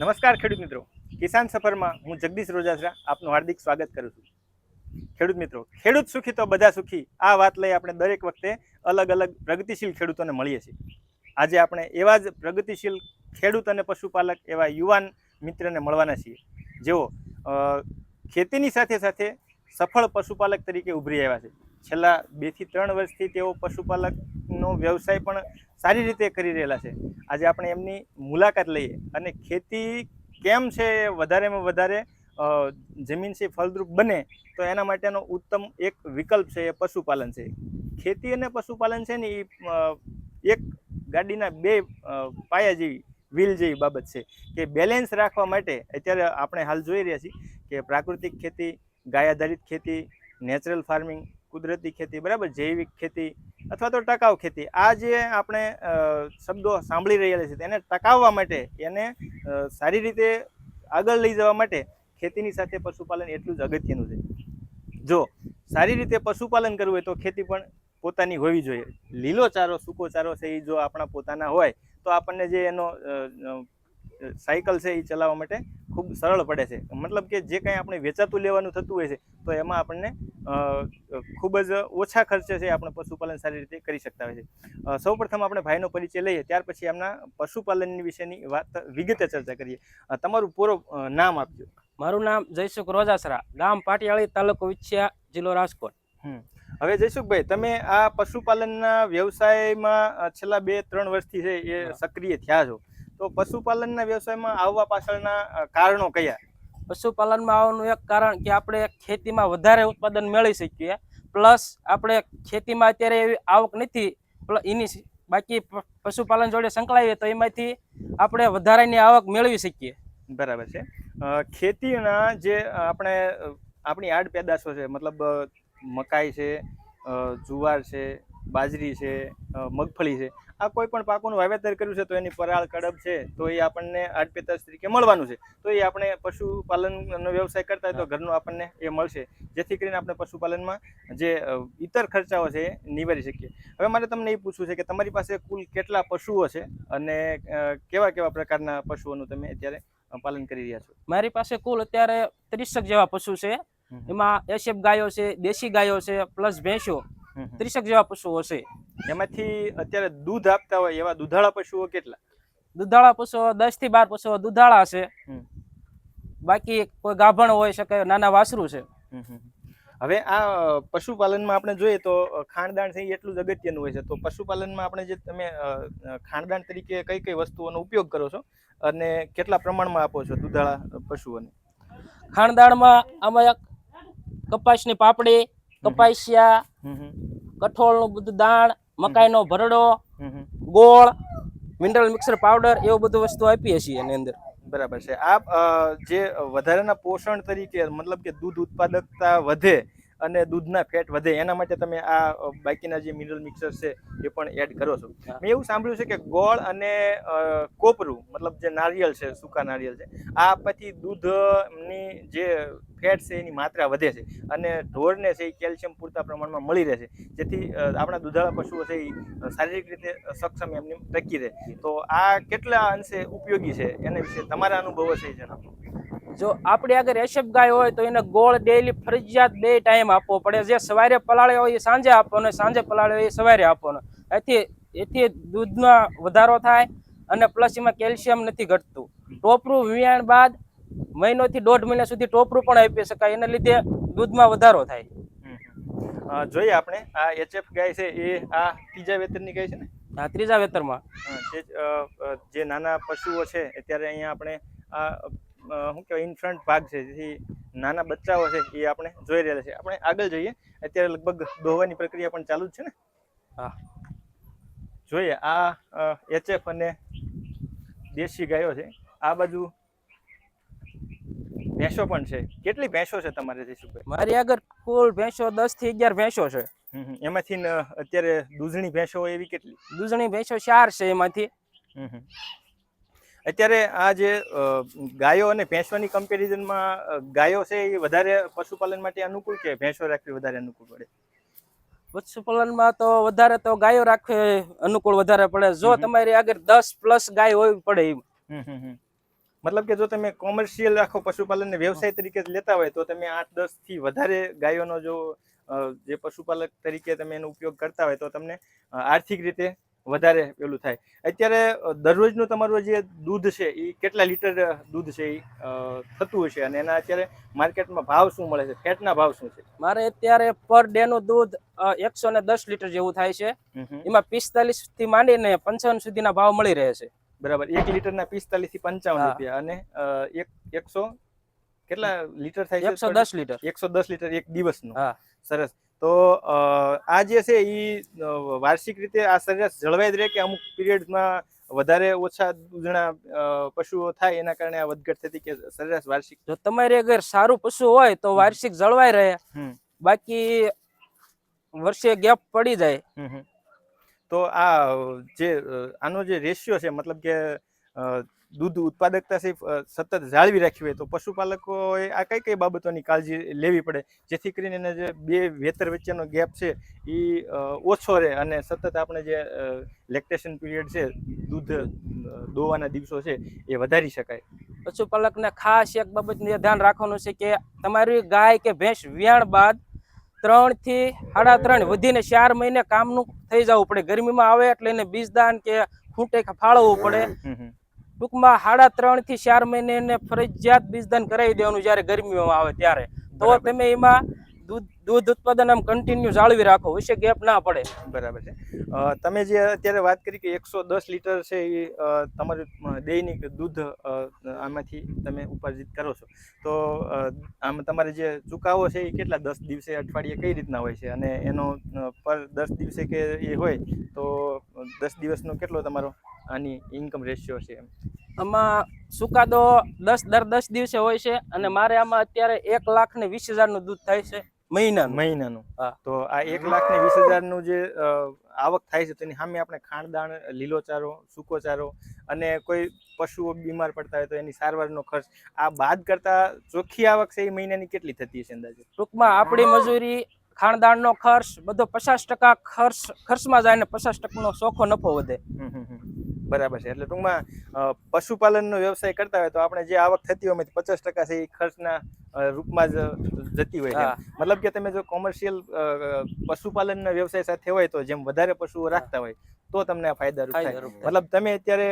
નમસ્કાર ખેડૂત મિત્રો. કિસાન સફરમાં હું જગદીશ રોજાસરા આપનું હાર્દિક સ્વાગત કરું છું. ખેડૂત મિત્રો, ખેડૂત સુખી તો બધા સુખી. આ વાત લઈ આપણે દરેક વખતે અલગ અલગ પ્રગતિશીલ ખેડૂતોને મળીએ છીએ. આજે આપણે એવા જ પ્રગતિશીલ ખેડૂત અને પશુપાલક એવા યુવાન મિત્રને મળવાના છીએ. જેઓ ખેતીની સાથે સાથે સફળ પશુપાલક તરીકે ઉભરી આવ્યા છે. છેલ્લા બેથી ત્રણ વર્ષથી તેઓ પશુપાલકનો વ્યવસાય પણ સારી રીતે કરી રહેલા છે. આજે આપણે એમની મુલાકાત લઈએ અને ખેતી કેમ છે, વધારેમાં વધારે જમીન છે, ફળદ્રુપ બને, તો એના માટેનો ઉત્તમ એક વિકલ્પ છે એ પશુપાલન છે. ખેતી અને પશુપાલન છે ને એ એક ગાડીના બે પાયા જેવી, વ્હીલ જેવી બાબત છે કે બેલેન્સ રાખવા માટે અત્યારે આપણે હાલ જોઈ રહ્યા છીએ કે પ્રાકૃતિક ખેતી, ગાય આધારિત ખેતી નેચરલ ફાર્મિંગ કુદરતી ખેતી, બરાબર, જૈવિક ખેતી અથવા તો ટકાઉ ખેતી. આ જે આપણે શબ્દો સાંભળી રહ્યા છીએ તેને ટકાવવા માટે એને સારી રીતે આગળ લઈ જવા માટે ખેતીની સાથે પશુપાલન એટલું જ અગત્યનું છે. જો સારી રીતે પશુપાલન કરવું હોય તો ખેતી પણ પોતાની હોવી જોઈએ. લીલો ચારો સૂકો ચારો છે એ જો આપણા પોતાના હોય તો આપણને જે એનો સાયકલ છે એ ચલાવવા માટે ખૂબ સરળ પડે છે. મતલબ કે જે કંઈ આપણે વેચાતું લેવાનું થતું હોય છે તો એમાં આપણને ખૂબ જ ઓછા ખર્ચે છે આપણે પશુપાલન સારી રીતે કરી શકતા હોય છે. સૌપ્રથમ આપણે ભાઈનો પરિચય લઈએ ત્યાર પછી એમના પશુપાલનની વિશેની વાત વિગતે ચર્ચા કરીએ. તમારું પૂરો નામ આપજો. મારું નામ જયસુખ રોજાસરા ગામ પાટિયાળી તાલુકો વિછિયા જિલ્લો રાજકોટ. હવે જયસુખભાઈ તમે આ પશુપાલનના વ્યવસાયમાં છેલ્લા બે ત્રણ વર્ષથી છે એ સક્રિય થયા છો. તો પશુપાલનના વ્યવસાયમાં આવવા પાછળના કારણો કયા? પશુપાલનમાં આવવાનું એક કારણ કે આપણે ખેતીમાં વધારે ઉત્પાદન મેળવી શકીએ પ્લસ આપણે ખેતીમાં અત્યારે એવી આવક નથી એની બાકી પશુપાલન જોડે સંકળાઈએ તો એમાંથી આપણે વધારાની આવક મેળવી શકીએ. બરાબર છે. ખેતીના જે આપણે આપણી આડ પેદાશો છે મતલબ મકાઈ છે જુવાર છે બાજરી છે મગફળી છે આ કોઈ પણ પાકોનું વાવેતર કર્યું છે તો એની પરાળ કડબ છે તો એ આપણને આડ પેદાશ તરીકે મળવાનું છે. તો એ આપણે પશુપાલનનો વ્યવસાય કરતા હોય તો ઘરનું આપણને એ મળશે. જેથી કરીને આપણે પશુપાલનમાં જે ઇતર ખર્ચાઓ છે એ નિવારી શકીએ. હવે મારે તમને એ પૂછવું છે કે તમારી પાસે કુલ કેટલા પશુઓ છે અને કેવા કેવા પ્રકારના પશુઓનું તમે અત્યારે પાલન કરી રહ્યા છો? મારી પાસે કુલ અત્યારે ત્રીસક જેવા પશુ છે. એમાં એશિયપ ગાયો છે દેશી ગાયો છે પ્લસ ભેંસો. ત્રીસક જેવા પશુઓ છે. એમાંથી અત્યારે દૂધ આપતા હોય એવા દુધાળા પશુઓ કેટલા? દુધાળા પશુઓ દસથી બાર પશુઓ દુધાળા છે. હમ. બાકી કોઈ ગાભણ હોઈ શકે નાના વાસરું છે. હવે આ પશુપાલનમાં આપણે જોઈએ તો ખાણદાણ છે એટલું જ અગત્યનું હોય છે. તો પશુપાલનમાં આપણે જે તમે ખાણદાણ તરીકે કઈ કઈ વસ્તુઓનો ઉપયોગ કરો છો? અને કેટલા પ્રમાણમાં આપો છો દુધાળા પશુઓને? ખાણદાણમાં આમાં કપાસની પાપડી કપાસિયા. કઠોળનું બધું દાણ મકાઈનો ભરડો. ગોળ મિનરલ મિક્સર પાવડર એવું બધું વસ્તુ આપીએ છીએ એની અંદર બરાબર છે આ જે વધારાના પોષણ તરીકે મતલબ કે દૂધ ઉત્પાદકતા વધે અને દૂધના ફેટ વધે. એના માટે તમે આ બાકીના જે મિનરલ મિક્સર છે એ પણ એડ કરો છો. મેં એવું સાંભળ્યું છે કે ગોળ અને કોપરું મતલબ જે નારિયેળ છે સૂકા નારિયેળ છે આ પછી દૂધની જે ફેટ છે એની માત્રા વધે છે અને ઢોરને છે એ કેલ્શિયમ પૂરતા પ્રમાણમાં મળી રહે છે. જેથી આપણા દૂધાળા પશુઓ છે એ શારીરિક રીતે સક્ષમ એમની ટકી રહે. તો આ કેટલા અંશે ઉપયોગી છે? એના વિશે તમારા અનુભવો છે એ જણાવો. જો આપણી આગળ એશેપ ગાય હોય તો એને ગોળ ડેઈલી ફરજિયાત બે ટાઈમ આપવો પડે. જે સવારે પલાળ્યો હોય એ સાંજે આપવાનો સાંજે પલાળ્યો હોય એ સવારે આપવાનો. એથી એથી દૂધમાં વધારો થાય અને પ્લસ એમાં કેલ્શિયમ નથી ઘટતું. ટોપરું વિયાણ બાદ મહિનોથી દોઢ મહિના સુધી ટોપરું પણ આપી શકાય. એના લીધે દૂધમાં વધારો થાય. જોઈએ આપણે આ એચએફ ગાય છે એ આ ત્રીજા વેતનની ગાય છે ને? આ ત્રીજા વેતરમાં જે નાના પશુઓ છે અત્યારે અહીંયા આપણે આ શું કહેવાય ઇન્ફ્રન્ટ ભાગ છે જેથી નાના બચ્ચાઓ છે એ આપણે જોઈ રહ્યા છે. આપણે આગળ જઈએ. અત્યારે લગભગ દોવાની પ્રક્રિયા પણ ચાલુ જ છે ને? હા. જોઈએ આ એચએફ અને દેશી ગાયો છે. આ બાજુ ભેંસો પણ છે. કેટલી ભેંસો છે તમારે દેશુભાઈ મારી આગળ કુલ ભેંસો દસથી અગિયાર ભેંસો છે. એમાંથી અત્યારે દૂધણી ભેંસો એવી કેટલી? દૂધણી ભેંસો ચાર છે એમાંથી. અત્યારે આ જે ગાયો અને ભેંસોની કમ્પેરિઝનમાં ગાયો છે એ વધારે પશુપાલન માટે અનુકૂળ કે ભેંસો રાખવી વધારે અનુકૂળ પડે? પશુપાલનમાં તો વધારે તો ગાયો રાખવી અનુકૂળ વધારે પડે. જો તમારી આગળ દસ પ્લસ ગાય હોવી પડે એમ. મતલબ કે જો તમે કોમર્શિયલ રાખો પશુપાલનને વ્યવસાય તરીકે લેતા હોય તો તમે આઠ દસથી વધારે ગાયોનો જો જે પશુપાલક તરીકે તમે એનો ઉપયોગ કરતા હોય તો તમને આર્થિક રીતે વધારે પેલું થાય. અત્યારે દરરોજનું તમારું જે દૂધ છે એ કેટલા લીટર દૂધ છે એ થતું હશે અને એના અત્યારે માર્કેટમાં ભાવ શું મળે છે? ફેટના ભાવ શું છે? મારે અત્યારે પર ડે નું દૂધ એકસો ને દસ લીટર જેવું થાય છે. એમાં પિસ્તાલીસથી માંડીને પંચાવન સુધીના ભાવ મળી રહે છે. બરાબર. એક લીટરના પિસ્તાલીસથી પંચાવન રૂપિયા. અને એક એકસો કેટલા લીટર થાય છે? એકસો દસ લીટર. એકસો દસ લીટર એક દિવસનું. હા. સરસ. તો આ જે છે એ વાર્ષિક રીતે આ સરેરાશ જળવાઈ જ રહે કે અમુક પીરિયડમાં વધારે ઓછા દૂધના પશુઓ થાય એના કારણે આ વધઘટ થતી કે સરેરાશ વાર્ષિક જો તમારે અગર સારું પશુ હોય તો વાર્ષિક જળવાઈ રહે. બાકી વર્ષે ગેપ પડી જાય. તો આ જે આનો જે રેશિયો છે મતલબ કે દૂધ ઉત્પાદકતા છે સતત જાળવી રાખવી હોય તો પશુપાલકોએ આ કઈ કઈ બાબતોની કાળજી લેવી પડે? જેથી કરીને એને જે બે વેતર વચ્ચેનો ગેપ છે એ ઓછો રહે અને સતત આપણે જે લેક્ટેશન પીરિયડ છે દૂધ દોવાના દિવસો છે એ વધારી શકાય. પશુપાલકને ખાસ એક બાબતનું ધ્યાન રાખવાનું છે કે તમારી ગાય કે ભેંસ વિયાણ બાદ ત્રણથી સાડા ત્રણ વધીને ચાર મહિને કામનું થઈ જવું પડે. ગરમીમાં આવે એટલે એને બીજદાન કે ખૂંટે કે ફાળવવું પડે. ટૂંકમાં સાડા ત્રણથી ચાર મહિને એને ફરજિયાત બીજદાન કરાવી દેવાનું જ્યારે ગરમીમાં આવે ત્યારે. તો તમે એમાં દૂધ દૂધ ઉત્પાદન આમ કન્ટિન્યુ જાળવી રાખો વિશે ગેપ ના પડે. બરાબર છે. તમે જે અત્યારે વાત કરી કે એકસો દસ લીટર છે એ તમારું દૈનિક દૂધ આમાંથી તમે ઉપાર્જિત કરો છો. તો આમ તમારે જે ચુકાવો છે એ કેટલા દસ દિવસે અઠવાડિયે કઈ રીતના હોય છે? અને એનો પર દસ દિવસે કે એ હોય તો દસ દિવસનો કેટલો તમારો આની ઇન્કમ રેશિયો છે આમાં સુકાદો દસ દર દસ દિવસે હોય છે અને મારે આમાં અત્યારે એક લાખ ને વીસ હજારનું દૂધ થાય છે મહિના મહિનાનું. હા. તો આ એક લાખ ને વીસ હજારનું જે આવક થાય છે તેની સામે આપણે ખાણદાણ લીલો ચારો સૂકો ચારો અને કોઈ પશુઓ બીમાર પડતા હોય તો એની સારવારનો ખર્ચ. આ બાદ કરતા ચોખ્ખી આવક છે એ મહિનાની કેટલી થતી હશે અંદાજે? ટૂંકમાં આપણી મજૂરી ખાણદાણનો ખર્ચ બધો પચાસ ટકા ખર્ચ ખર્ચમાં જાય ને પચાસ ટકાનો ચોખ્ખો નફો વધે. બરાબર છે. એટલે ટૂંકમાં પશુપાલનનો વ્યવસાય કરતા હોય તો આપણે જે આવક થતી હોય પચાસ ટકા છે એ ખર્ચના રૂપમાં જ જતી હોય મતલબ કે તમે જો કોમર્શિયલ પશુપાલનના વ્યવસાય સાથે હોય તો જેમ વધારે પશુઓ રાખતા હોય તો તમને આ ફાયદારૂપ થાય. મતલબ તમે અત્યારે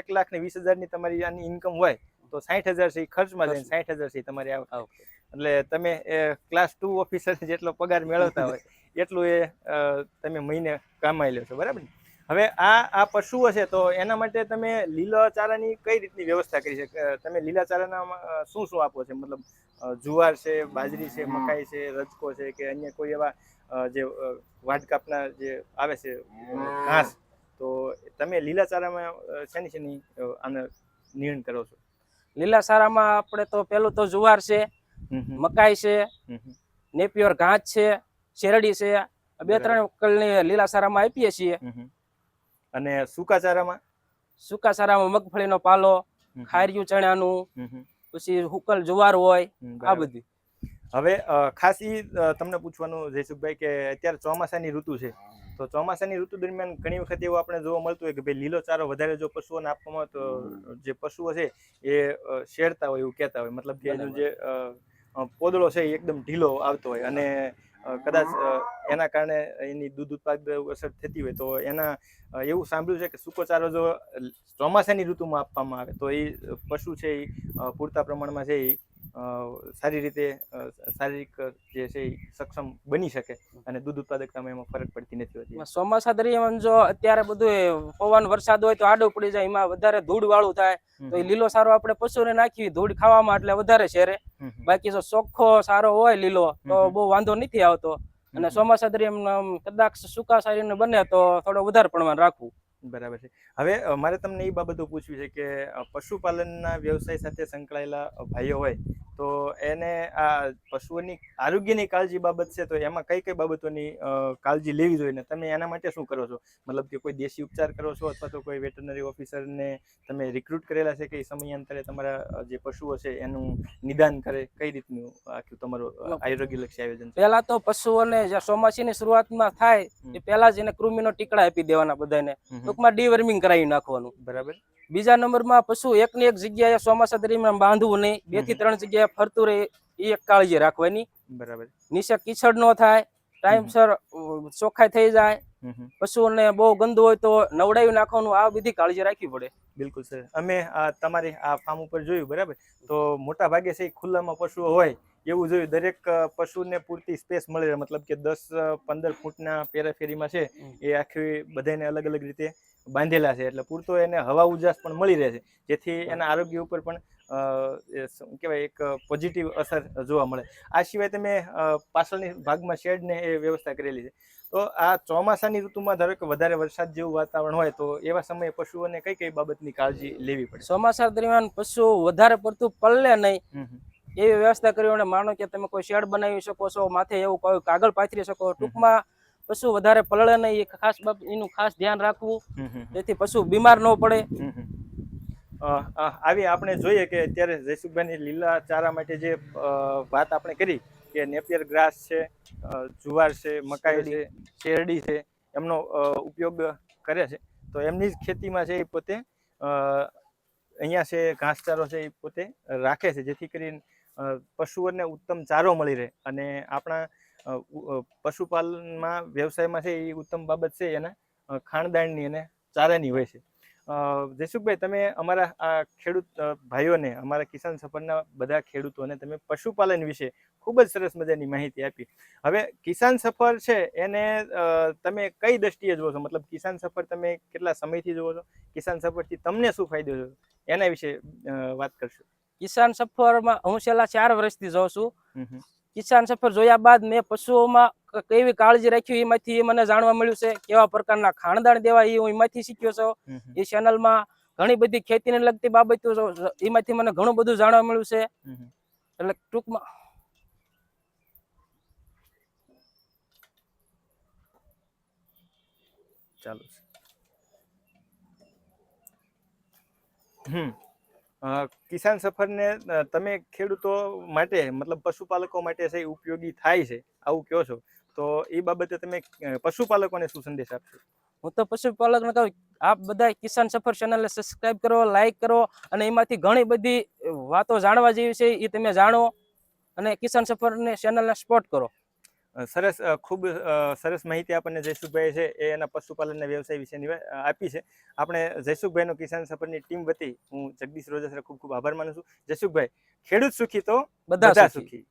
એક લાખ ને વીસ હજારની તમારી આની ઇન્કમ હોય તો સાઠ હજાર છે ખર્ચમાં જઈને સાઠ હજાર છે તમારી આવક આવક. એટલે તમે ક્લાસ ટુ ઓફિસર જેટલો પગાર મેળવતા હોય એટલું એ તમે મહિને કમાઈ લો છો. બરાબર ને? હવે આ આ પશુઓ છે તો એના માટે તમે લીલા ચારાની કઈ રીતની વ્યવસ્થા કરી છે તમે લીલા ચારાના શું શું આપો છો મતલબ જુવાર છે બાજરી છે મકાઈ છે રજકો છે કે અન્ય કોઈ એવા જે વાટકાપના જે આવે છે ઘાસ તો તમે લીલા ચારામાં શેની શેની આને નિર્ણય કરો છો લીલા ચારામાં આપણે તો પેલું તો જુવાર છે. મકાઈ છે. નેપિયોર ઘાસ છે શેરડી છે બે ત્રણ કલની લીલા ચારામાં આપીએ છીએ. અને સૂકા ચારામાં? સૂકા ચારામાં મગફળીનો પાલો. ખાર્યું ચણાનું. પછી હુકલ જુવાર હોય આ. બધી. હવે ખાસી ઈ તમને પૂછવાનું જયસુખભાઈ કે અત્યારે ચોમાસાની ઋતુ છે. તો ચોમાસાની ઋતુ દરમિયાન ઘણી વખત એવું આપણે જોવા મળતું હોય કે ભાઈ લીલો ચારો વધારે જો પશુઓને આપવામાં તો જે પશુઓ છે એ શેરતા હોય એવું કહેતા હોય. મતલબ કે એનો જે પોદળો છે એ એકદમ ઢીલો આવતો હોય. અને કદાચ એના કારણે એની દૂધ ઉત્પાદન અસર થતી હોય તો એના એવું સાંભળ્યું છે કે સૂકો ચારો જો ચોમાસાની ઋતુમાં આપવામાં આવે તો એ પશુ છે એ પૂરતા પ્રમાણમાં છે એ સારી રીતે શારીરિક જે છે એ સક્ષમ બની શકે અને દૂધ ઉત્પાદકતામાં એમાં ફરક પડતી નથી હોતી. ચોમાસા દરમિયાન જો અત્યારે બધું પવન વરસાદ હોય તો આડું પડી જાય એમાં વધારે ધૂળ વાળું થાય તો એ લીલો સારો આપણે પશુને નાખી ધૂળ ખાવામાં એટલે વધારે શેરે. બાકી જો ચોખ્ખો સારો હોય લીલો તો. બહુ વાંધો નથી આવતો. અને ચોમાસા દરમિયાન કદાચ સુકા સારી બને તો થોડો વધારે પ્રમાણ રાખવું. બરાબર છે. હવે મારે તમને એ બાબતો પૂછવી છે કે પશુપાલનના વ્યવસાય સાથે સંકળાયેલા ભાઈઓ હોય તો એને આ પશુઓની આરોગ્યની કાળજી બાબત છે તો એમાં કઈ કઈ બાબતોની કાળજી લેવી જોઈએ ને? તમે એના માટે શું કરો છો? મતલબ કે કોઈ દેશી ઉપચાર કરો છો અથવા તો કોઈ વેટરનરી ઓફિસરને તમે રિક્રુટ કરેલા છે કે સમયાંતરે તમારા જે પશુઓ છે એનું નિદાન કરે? કઈ રીતનું આખું તમારું આરોગ્યલક્ષી આયોજન પહેલા પેલા તો પશુઓને ચોમાસીની શરૂઆતમાં થાય એ પેલા જ એને કૃમિનો ટીકડા આપી દેવાના બધાને હમ. ટૂંકમાં ડીવર્મિંગ કરાવી નાખવાનું. બરાબર. બીજા નંબરમાં પશુ એકની એક જગ્યાએ ચોમાસા દરમિયાન બાંધવું નહીં. બેથી ત્રણ જગ્યાએ ફરતું રહે એ એક કાળજી રાખવાની. બરાબર. નીચે કીચડ ન થાય ટાઈમસર ચોખ્ખાઈ થઈ જાય. પશુઓને બહુ ગંદુ હોય તો નવડાવી નાખવાનું આ બધી કાળજી રાખવી પડે. બિલકુલ સર. અમે આ તમારી આ ફાર્મ ઉપર જોયું બરાબર? તો મોટા ભાગે છે ખુલ્લામાં પશુઓ હોય એવું જોયું. દરેક પશુને પૂરતી સ્પેસ મળે. મતલબ કે દસ પંદર ફૂટના પેરાફેરીમાં છે એ આખી બધાને અલગ અલગ રીતે બાંધેલા છે. એટલે પૂરતો એને હવા ઉજાસ પણ મળી રહે છે. જેથી એના આરોગ્ય ઉપર પણ શું કહેવાય એક પોઝિટિવ અસર જોવા મળે. આ સિવાય તમે પાછળની ભાગમાં શેડને એ વ્યવસ્થા કરેલી છે. તો આ ચોમાસાની ઋતુમાં ધારો કે વધારે વરસાદ જેવું વાતાવરણ હોય તો એવા સમયે પશુઓને કઈ કઈ બાબતની કાળજી લેવી પડે? ચોમાસા દરમિયાન પશુ વધારે પડતું પલળે નહીં. એવી વ્યવસ્થા કરી અને માનો કે તમે કોઈ શેડ બનાવી શકો છો માથે એવું કોઈ કાગળ પાથરી શકો ટૂંકમાં પશુ વધારે પલળે નહીં. એ ખાસ બાબત એનું ખાસ ધ્યાન રાખવું. જેથી પશુ બીમાર ન પડે. આવી આપણે જોઈએ કે અત્યારે જયસુખભાઈની લીલા ચારા માટે જે વાત આપણે કરી કે નેપિયર ગ્રાસ છે જુવાર છે મકાઈ છે શેરડી. છે એમનો ઉપયોગ કરે છે. તો એમની જ ખેતીમાં છે એ પોતે અહીંયા છે ઘાસચારો છે એ પોતે રાખે છે જેથી કરીને પશુઓને ઉત્તમ ચારો મળી રહે. અને આપણા પશુપાલનમાં વ્યવસાયમાં છે એ ઉત્તમ બાબત છે એના ખાણદાણની અને ચારાની હોય છે. જયસુખભાઈ તમે અમારા આ ખેડૂત ભાઈઓને અમારા કિસાન સફરના બધા ખેડૂતોને તમે પશુપાલન વિશે ખૂબ જ સરસ મજાની માહિતી આપી. હવે કિસાન સફર છે એને તમે કઈ દ્રષ્ટિએ જુઓ છો? મતલબ કિસાન સફર તમે કેટલા સમયથી જુઓ છો? કિસાન સફરથી તમને શું ફાયદો થયો? એના વિશે વાત કરશું. કિસાન સફરમાં હું છેલ્લા ચાર વર્ષથી જાઉં છું. કિસાન સફર જોયા બાદ મેં પશુઓમાં કેવી કાળજી રાખી એમાંથી મને જાણવા મળ્યું છે કેવા પ્રકારના ખાણદાણ દેવા એ હું એમાંથી શીખ્યો છું. એ ચેનલમાં ઘણી બધી ખેતીને લગતી બાબતો એમાંથી મને ઘણું બધું જાણવા મળ્યું છે. એટલે ટૂંકમાં ચાલુ હમ. કિસાન સફરને તમે ખેડૂતો માટે મતલબ પશુપાલકો માટે છે ઉપયોગી થાય છે. આવું કહો છો. તો એ બાબતે તમે પશુપાલકોને શું સંદેશ આપશો? હું તો પશુપાલકને કહું આપ બધા કિસાન સફર ચેનલને સબસ્ક્રાઇબ કરો લાઈક કરો અને એમાંથી ઘણી બધી વાતો જાણવા જેવી છે એ તમે જાણો અને કિસાન સફરને ચેનલને સપોર્ટ કરો. સરસ ખૂબ સરસ માહિતી આપણને જયસુખભાઈ છે એ એના પશુપાલનના વ્યવસાય વિશેની આપી છે. આપણે જયસુખભાઈનો કિસાન સફરની ટીમ વતી હું જગદીશ રોજસરા ખૂબ ખૂબ આભાર માનું છું. જયસુખભાઈ ખેડૂત સુખી તો બધા. સુખી.